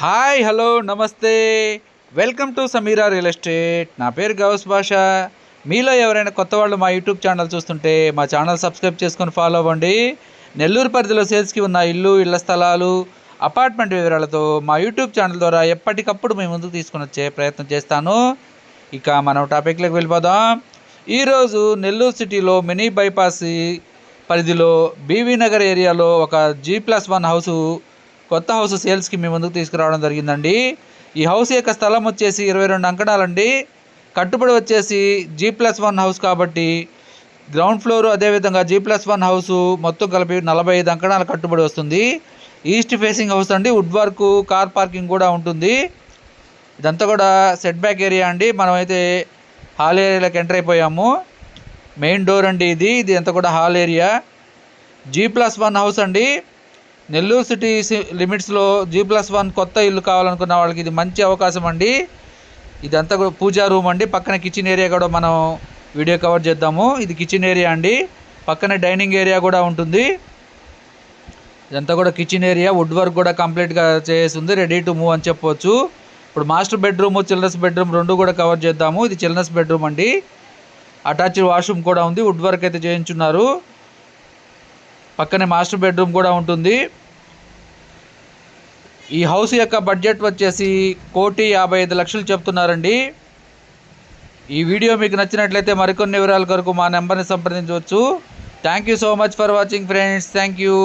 Hi hello నమస్తే. Welcome to Sameera real estate. నా పేరు గౌస్ భాష. మీలో ఎవరైనా కొత్త వాళ్ళు మా యూట్యూబ్ ఛానల్ చూస్తుంటే మా ఛానల్ సబ్స్క్రైబ్ చేసుకొని ఫాలో అవ్వండి. నెల్లూరు పరిధిలో సేల్స్కి ఉన్న ఇల్లు ఇళ్ళ స్థలాలు అపార్ట్మెంట్ వివరాలతో మా యూట్యూబ్ ఛానల్ ద్వారా ఎప్పటికప్పుడు మేము ముందుకు తీసుకొని వచ్చే ప్రయత్నం చేస్తాను. ఇక మనం టాపిక్లోకి వెళ్ళిపోదాం. ఈరోజు నెల్లూరు సిటీలో మినీ బైపాస్ పరిధిలో బీవీ నగర్ ఏరియాలో ఒక జీ ప్లస్ వన్ హౌసు కొత్త హౌస్ సేల్స్కి మీ ముందుకు తీసుకురావడం జరిగిందండి. ఈ హౌస్ యొక్క స్థలం వచ్చేసి ఇరవై రెండు అంకణాలండి. కట్టుబడి వచ్చేసి జీ ప్లస్ వన్ హౌస్ కాబట్టి గ్రౌండ్ ఫ్లోర్ అదేవిధంగా జీ ప్లస్ వన్ హౌస్ మొత్తం కలిపి నలభై ఐదు అంకణాల కట్టుబడి వస్తుంది. ఈస్ట్ ఫేసింగ్ హౌస్ అండి. వుడ్ వర్క్ కార్ పార్కింగ్ కూడా ఉంటుంది. ఇదంతా కూడా సెట్ బ్యాక్ ఏరియా అండి. మనమైతే హాల్ ఏరియాలోకి ఎంటర్ అయిపోయాము. మెయిన్ డోర్ అండి ఇది. ఇది అంతా కూడా hall area G plus one house అండి. నెల్లూరు సిటీ సి- లిమిట్స్లో జీ ప్లస్ వన్ కొత్త ఇల్లు కావాలనుకున్న వాళ్ళకి ఇది మంచి అవకాశం అండి. ఇదంతా కూడా పూజా రూమ్ అండి. పక్కన కిచెన్ ఏరియా కూడా మనం వీడియో కవర్ చేద్దాము. ఇది కిచెన్ ఏరియా అండి. పక్కన డైనింగ్ ఏరియా కూడా ఉంటుంది. ఇదంతా కూడా కిచెన్ ఏరియా. వుడ్ వర్క్ కూడా కంప్లీట్గా చేసి ఉంది రెడీ టు మూవ్ అని చెప్పవచ్చు ఇప్పుడు మాస్టర్ బెడ్రూమ్ చిల్డ్రన్స్ బెడ్రూమ్ రెండు కూడా కవర్ చేద్దాము. ఇది చిల్డ్రన్స్ బెడ్రూమ్ అండి. అటాచ్డ్ వాష్రూమ్ కూడా ఉంది. వుడ్ వర్క్ అయితే చేయించున్నారు. పక్కనే మాస్టర్ బెడ్రూమ్ కూడా ఉంటుంది. ఈ హౌస్ యొక్క బడ్జెట్ వచ్చేసి కోటి యాభై ఐదు లక్షలు చెప్తున్నారండి. ఈ వీడియో మీకు నచ్చినట్లయితే మరికొన్ని వివరాల కొరకు మా నెంబర్ని సంప్రదించవచ్చు. Thank you so much for watching friends thank you